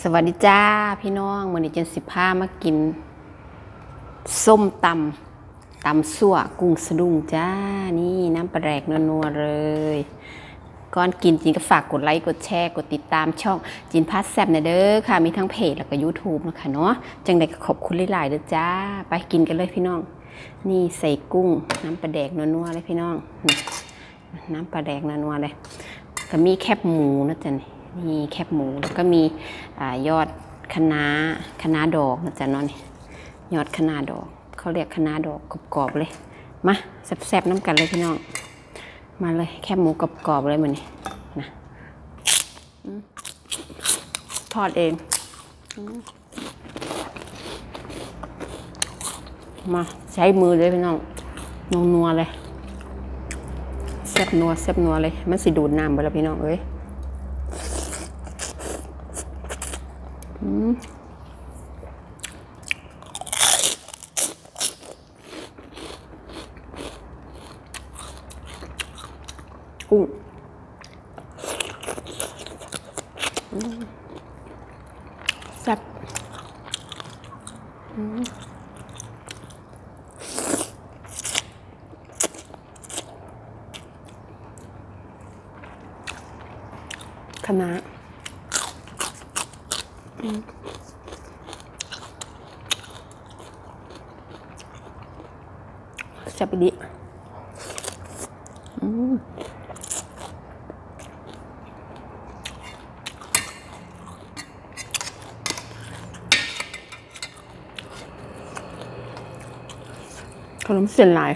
สวัสดีจ้าพี่น้องมือนี้เจนสิบห้ามากิน ส้มตำตำสั่วกุ้งสะดุ้งจ้า นี่น้ำปลาแดกนัวๆเลย ก่อนกินจินก็ฝากกดไลค์กดแชร์ กดติดตามช่องจินพัสแซบนะเด้อค่ะ มีทั้งเพจแล้วก็ YouTube นะคะเนาะจังใดก็ขอบคุณหลายๆเด้อจ้า ไปกินกันเลยพี่น้อง นี่ใส่กุ้ง น้ำปลาแดกนัวๆเลยพี่น้อง น้ำปลาแดกนัวๆเลยก็มีแคบหมูนะจ๊ะนี่ นี่แคบหมูแล้วก็มีอยอดคะน้าคะน้าดอกนะจ๊ะนาะนี่ยอดคะน้าดอกเขาเรียกคะน้าดอกกรอบๆเลยมาแซ่บๆน้ำกันเลยพี่น้อง มาเลยแคบหมูกรอบๆเลยเหมันนี่นะทอดเองมมาใช้มือเลยพี่น้องนัวๆเลยแซ่บนัวแซ่บนัวเลย มันสิดูดน้ำไปแล้วพี่น้องเอ้ยอืม กุ้งแซ่บอืมคะน้าอืม แซ่บอีดีอืมขนมเส้นลาย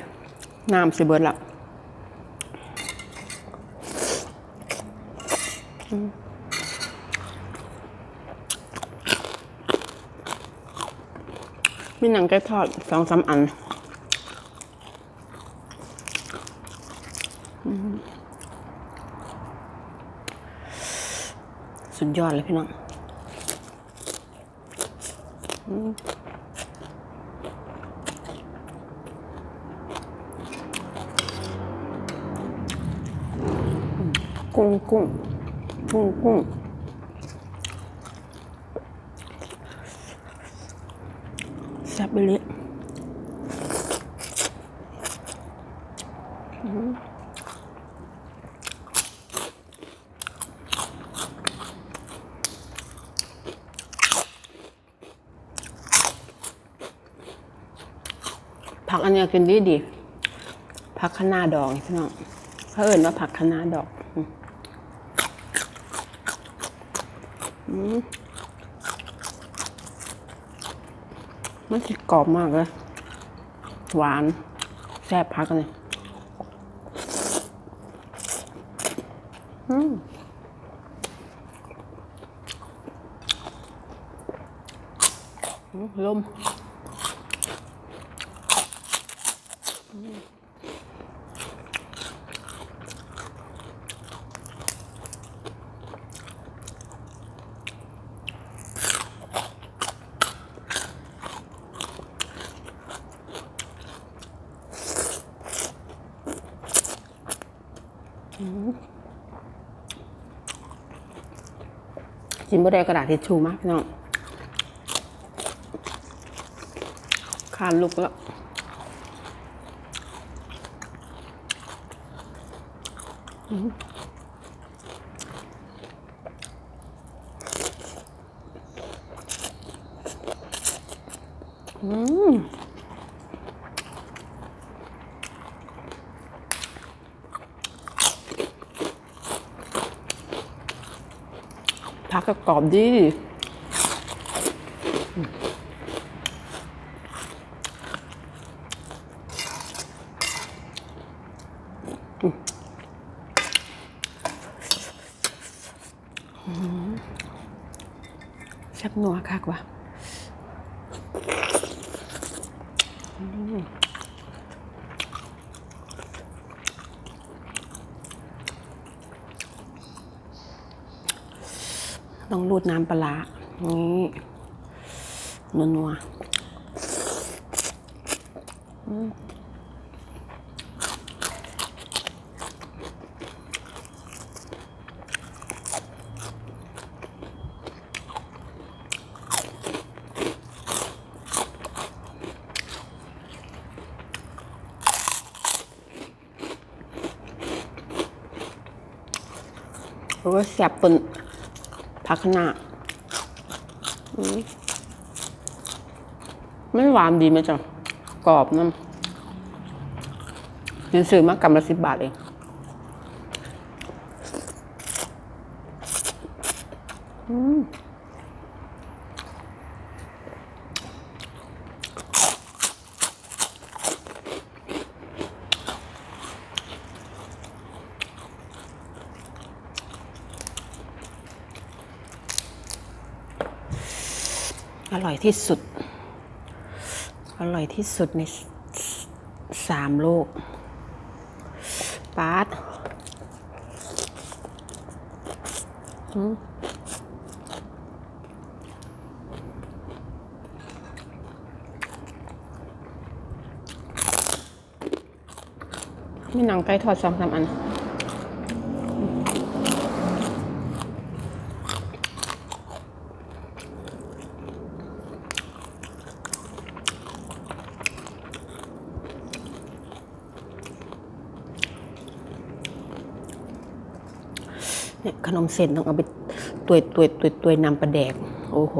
น้ำสิเบิดละมีหนังไก่ทอดสองสามอันอืม สุดยอดเลยพี่น้องกุ้งกุ้งกุ้งกุ้งแซ่บไปเลย ผักอันนี้กินดีดีผักคะน้าดองพี่น้องเขาเอ่นว่าผักคะน้าดอกมันสิกรอบมากเลย หวานแซ่บพักเลยอืมอืมลม กินบ่ได้กระดาษทิชชู่มากพี่น้องคานลุกแล้วอืม ผักก็กรอบดีแซ่บนัวคักว่ะ ต้องรูดน้ำปลานี่นัวนัวโอ้แสบปน ผักขนาดไม่หวานดีไหมจ๊ะกรอบน้ำยืนซื้อมากำละสิบบาทเองอ อร่อยที่สุด อร่อยที่สุดในสามโลกปาดอืมมีหนังไก่ทอดสองสามอัน เนี่ยขนมเส้นต้องเอาไปตวยตวยตวยตวยนำประแดก โอ้โห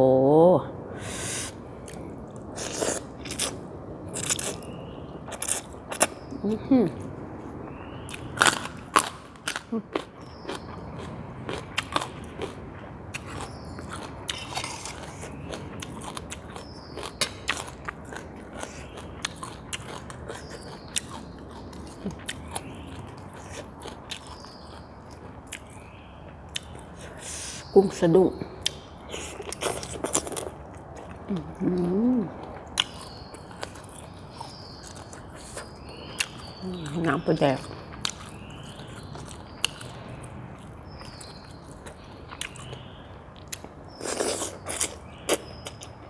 อือหือ กุ้งสะดุ้งน้ำปลาแดก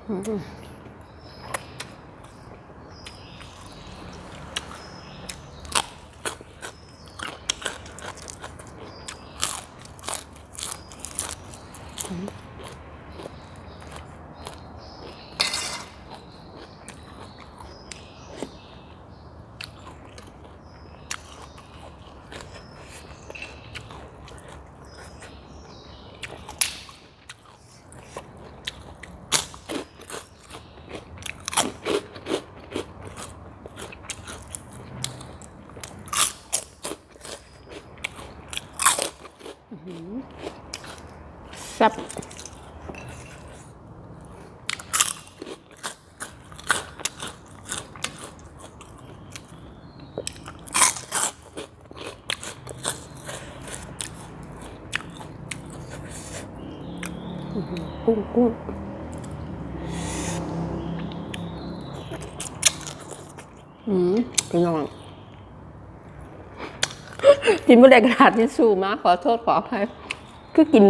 อืม หือกุ้งกุ้งอืมพี่น้องกินไม่ได้กระดาษทิชชู่มากขอโทษขออภัย คือกิน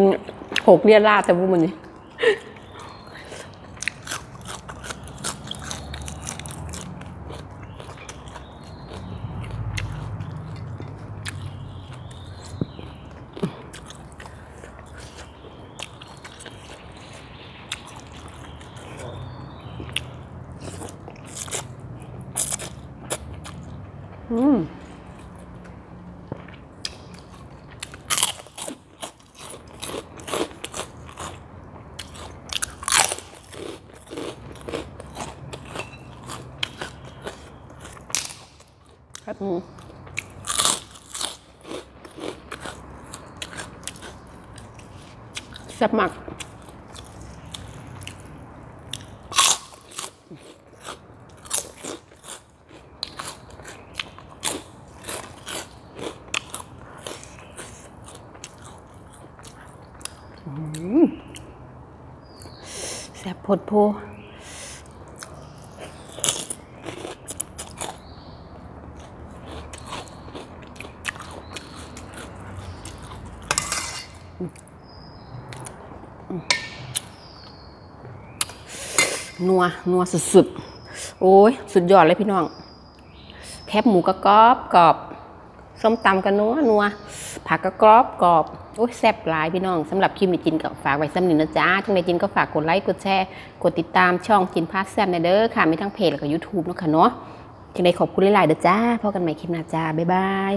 หกเรียราดแต่พวกมันนี่อืม บหมูแซ่บมากแซ่บโพดโพ นัวนัวสุดๆ โอ้ยสุดยอดเลยพี่น้อง แคบหมูก็กรอบกรอบส้มตำก็นัวนัวผักก็กรอบกรอบโอ้ยแซ่บหลายพี่น้องสำหรับคลิปนี้จินก็ฝากไว้สำนึกนะจ๊ะทั้งในจินก็ฝากกดไลค์กดแชร์กดติดตามช่องจินพาสแซ่บในเด้อค่ะมีทั้งเพจแล้วก็ยูทูบเนาะค่ะเนาะจังไดขอบคุณหลายๆเด้อจ้าพบกันใหม่คลิปหน้าจ้าบ๊ายบาย